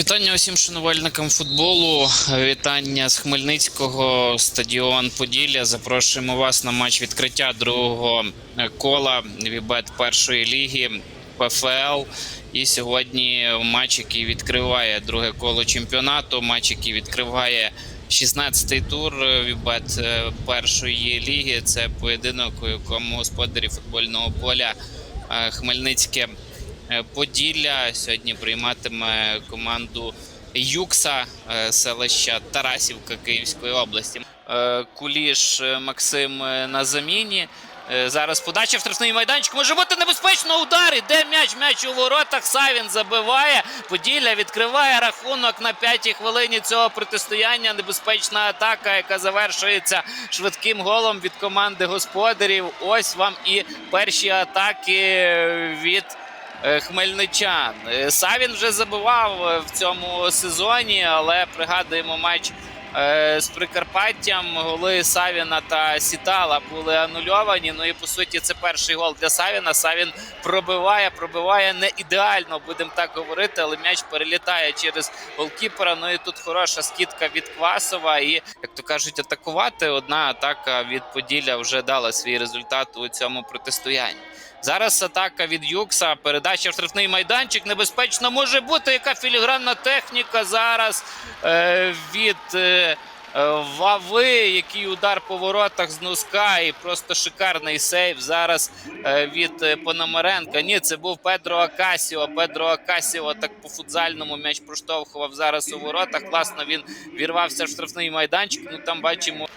Вітання усім шанувальникам футболу. Вітання з Хмельницького стадіон Поділля. Запрошуємо вас на матч відкриття другого кола Вібет першої ліги ПФЛ. І сьогодні матч, який відкриває друге коло чемпіонату. Матч, який відкриває 16-й тур Вібет е, першої ліги. Це поєдинок, у якому господарі футбольного поля е, Хмельницьке Поділля сьогодні прийматиме команду Юкса е, селища Тарасівка Київської області. Е, Куліш е, Максим е, на заміні. Е, Зараз подача в штрафний майданчик. Може бути небезпечно удар. Іде м'яч, м'яч у воротах. Савін забиває. Поділля відкриває рахунок на п'ятій хвилині цього протистояння. Небезпечна атака, яка завершується швидким голом від команди господарів. Ось вам і перші атаки від е, хмельничан. Е, Савін вже забивав е, в цьому сезоні, але пригадуємо матч е, з Прикарпаттям. Голи Савіна та Сітала були анульовані. Ну і по суті, це перший гол для Савіна. Савін пробиває, пробиває не ідеально, будемо так говорити, але м'яч перелітає через голкіпера. Ну і тут хороша скидка від Квасова. І, як то кажуть, атакувати. Одна атака від Поділля вже дала свій результат у цьому протистоянні. Зараз атака від Юкса. Передача в штрафний майданчик. Небезпечно може бути. Яка філігранна техніка зараз е, від е, е, Вави. Який удар по воротах з носка. І просто шикарний сейв зараз е, від е, Пономаренка. Ні, це був Педро Акасіо. Педро Акасіо так по футзальному м'яч проштовхував зараз у воротах. Класно він вірвався в штрафний майданчик. Ну там бачимо.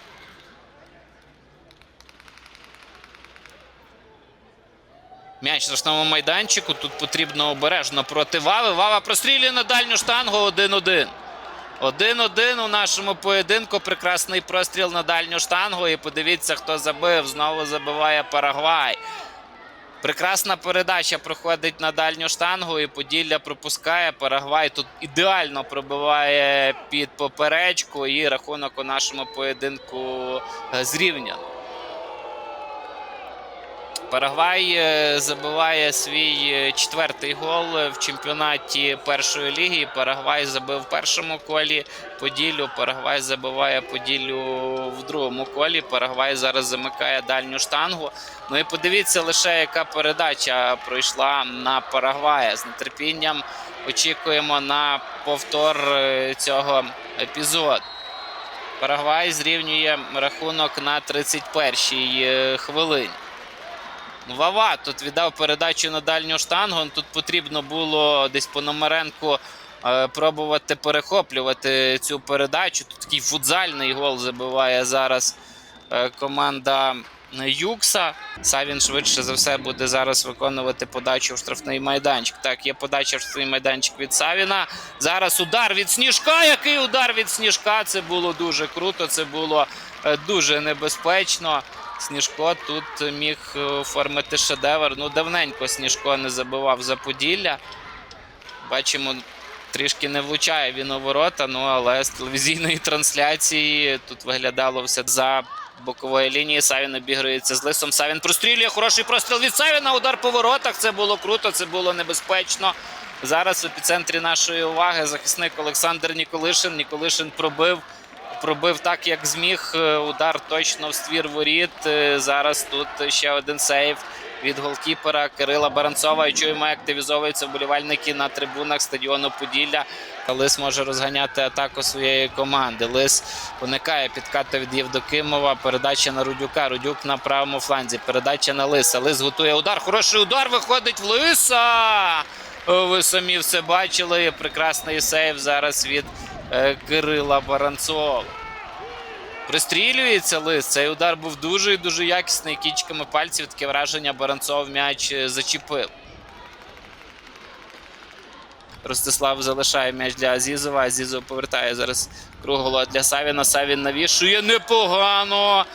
М'яч в штрафному майданчику. Тут потрібно обережно проти Вави. Вава прострілює на дальню штангу 1-1. 1-1 у нашому поєдинку. Прекрасний простріл на дальню штангу. І подивіться, хто забив. Знову забиває Парагвай. Прекрасна передача проходить на дальню штангу, і Поділля пропускає. Парагвай тут ідеально пробиває під поперечку. І рахунок у нашому поєдинку е, зрівняно. Парагвай е, забиває свій е, четвертий гол в чемпіонаті першої ліги. Парагвай забив в першому колі Поділлю. Парагвай забиває Поділлю в другому колі. Парагвай зараз замикає дальню штангу. Ну і подивіться лише, яка передача пройшла на Парагвая. З нетерпінням очікуємо на повтор е, цього епізоду. Парагвай зрівнює рахунок на 31-й е, хвилині. Вава тут віддав передачу на дальню штангу. Тут потрібно було десь по Номеренку е, пробувати перехоплювати цю передачу. Тут такий футзальний гол забиває зараз е, команда Юкса. Савін швидше за все буде зараз виконувати подачу в штрафний майданчик. Так, є подача в штрафний майданчик від Савіна. Зараз удар від Сніжка. Який удар від Сніжка? Це було дуже круто, це було е, дуже небезпечно. Сніжко тут міг е, оформити шедевр. Ну, давненько Сніжко не забивав за Поділля. Бачимо, трішки не влучає він у ворота, ну але з телевізійної трансляції тут виглядало все за бокової лінії. Савін обігрується з лисом. Савін прострілює. Хороший простріл від Савіна. Удар по воротах. Це було круто, це було небезпечно. Зараз в епіцентрі нашої уваги захисник Олександр Ніколишин. Ніколишин пробив. Пробив так, як зміг. Е, Удар точно в ствір воріт. Е, Зараз тут ще один сейв від голкіпера Кирила Баранцова. І чуємо, активізовуються вболівальники на трибунах стадіону Поділля. Лис може розганяти атаку своєї команди. Лис уникає підката від Євдокимова. Передача на Рудюка. Рудюк на правому фланзі. Передача на Лиса. Лис готує удар. Хороший удар виходить в Лиса. Ви самі все бачили. Прекрасний сейв зараз від Кирила Баранцова. Пристрілюється лис. Цей удар був дуже і дуже якісний. Кічками пальців таке враження Баранцов м'яч е, зачепив. Ростислав залишає м'яч для Азізова. Азізов повертає зараз круголо для Савіна. Савін навішує непогано.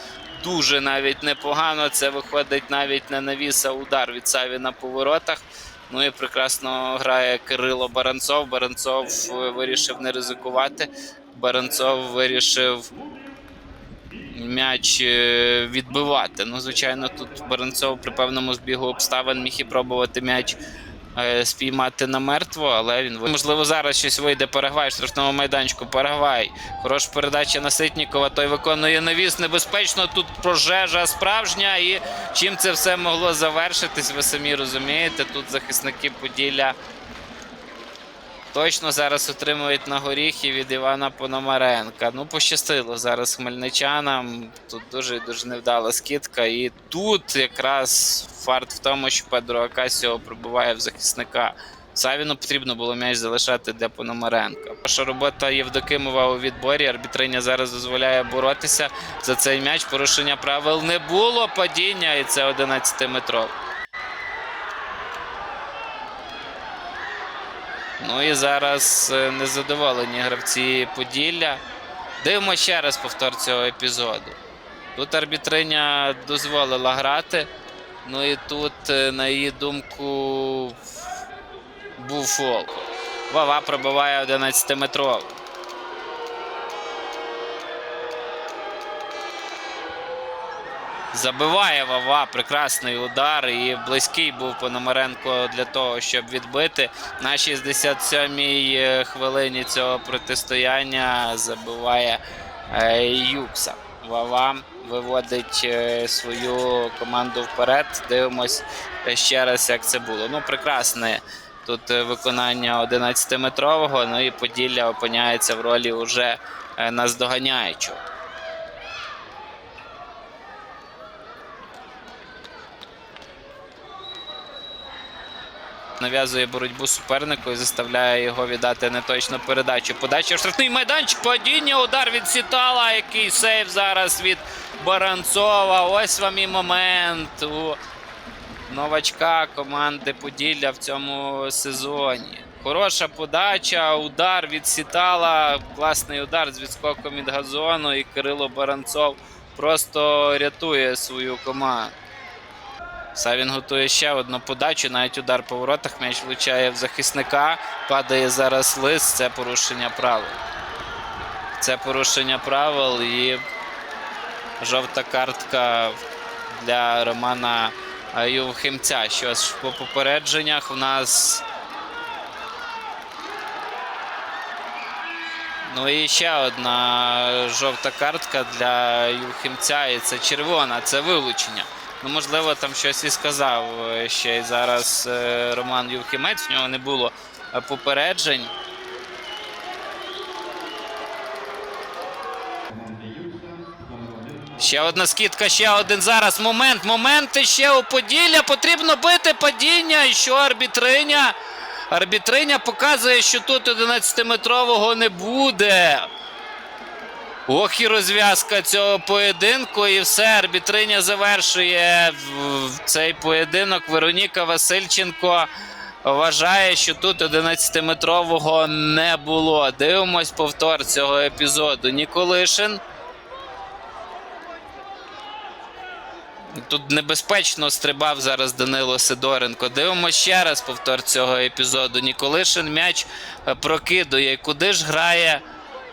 дуже навіть непогано. Це виходить навіть на навіс, а удар від Савіна по воротах. Ну і прекрасно грає Кирило Баранцов. Баранцов е, вирішив не ризикувати. Баранцов вирішив м'яч е, відбивати. Ну, звичайно, тут Баранцов при певному збігу обставин міг і пробувати м'яч спіймати на мертво, але він можливо зараз щось вийде. Парагвай в штрафному майданчику. Парагвай. Хороша передача на Ситнікова. Той виконує навіс. Небезпечно. Тут пожежа справжня. І чим це все могло завершитись, ви самі розумієте. Тут захисники Поділля. Точно зараз отримують на горіхи від Івана Пономаренка. Ну, пощастило зараз хмельничанам. Тут дуже дуже невдала скидка. І тут якраз фарт в тому, що Педро Акасіо пробиває в захисника. Савіну потрібно було м'яч залишати для Пономаренка. Перша робота Євдокимова у відборі. Арбітриня зараз дозволяє боротися за цей м'яч. Порушення правил не було. Падіння, і це 11-метровий. Ну і зараз е, незадоволені гравці Поділля. Дивимося ще раз повтор цього епізоду. Тут арбітриня дозволила грати. Ну і тут, е, на її думку, був фол. Вава пробиває 11-метровий. Забиває Вава, прекрасний удар. І близький був Пономаренко для того, щоб відбити. На 67-й е, хвилині цього протистояння забиває е, Юкса. Вава виводить е, свою команду вперед. Дивимось ще раз, як це було. Ну, прекрасне тут виконання 11-метрового. Ну і Поділля опиняється в ролі уже наздоганяючого. Нав'язує боротьбу супернику і заставляє його віддати неточну передачу. Подача в штрафний майданчик, падіння, удар від Сітала. Який сейв зараз від Баранцова. Ось вам і момент у новачка команди Поділля в цьому сезоні. Хороша подача, удар від Сітала. Класний удар з відскоком від газону. І Кирило Баранцов просто рятує свою команду. Савін готує ще одну подачу. Навіть удар по воротах. М'яч влучає в захисника. Падає зараз лист. Це порушення правил. Це порушення правил і жовта картка для Романа Ювхимця. Ж, по попередженнях у нас. Ну і ще одна жовта картка для Юхимця, і це червона, це вилучення. Ну, можливо, там щось і сказав е, ще й зараз е, Роман Юхимець. В нього не було е, попереджень. Ще одна скидка, ще один зараз. Момент, момент ще у Поділля. Потрібно бити падіння. І що арбітриня? Арбітриня показує, що тут 11-метрового не буде. Ох і розв'язка цього поєдинку, і все. Арбітриня завершує цей поєдинок. Вероніка Васильченко вважає, що тут 11-метрового не було. Дивимось повтор цього епізоду. Ніколишин. Тут небезпечно стрибав зараз Данило Сидоренко. Дивимося ще раз повтор цього епізоду. Ніколишин м'яч прокидує. Куди ж грає?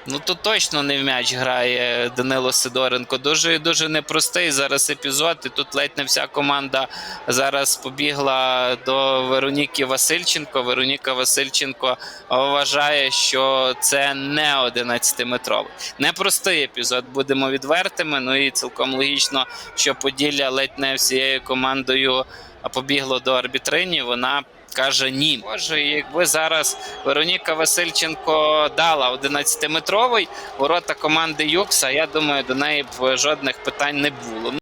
Ну то точно не в м'яч грає Данило Сидоренко. Дуже дуже непростий зараз епізод. І тут ледь не вся команда зараз побігла до Вероніки Васильченко. Вероніка Васильченко вважає, що це не 11-метровий. Непростий епізод, будемо відвертими. Ну і цілком логічно, що Поділля ледь не всією командою побігло до арбітрині. Вона каже ні. Може, якби зараз Вероніка Васильченко дала 11-метровий ворота команди Юкса, я думаю, до неї б жодних питань не було.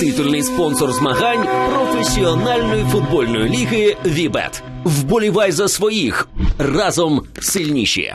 Титульний спонсор змагань професіональної футбольної ліги Вібет. Вболівай за своїх разом сильніші.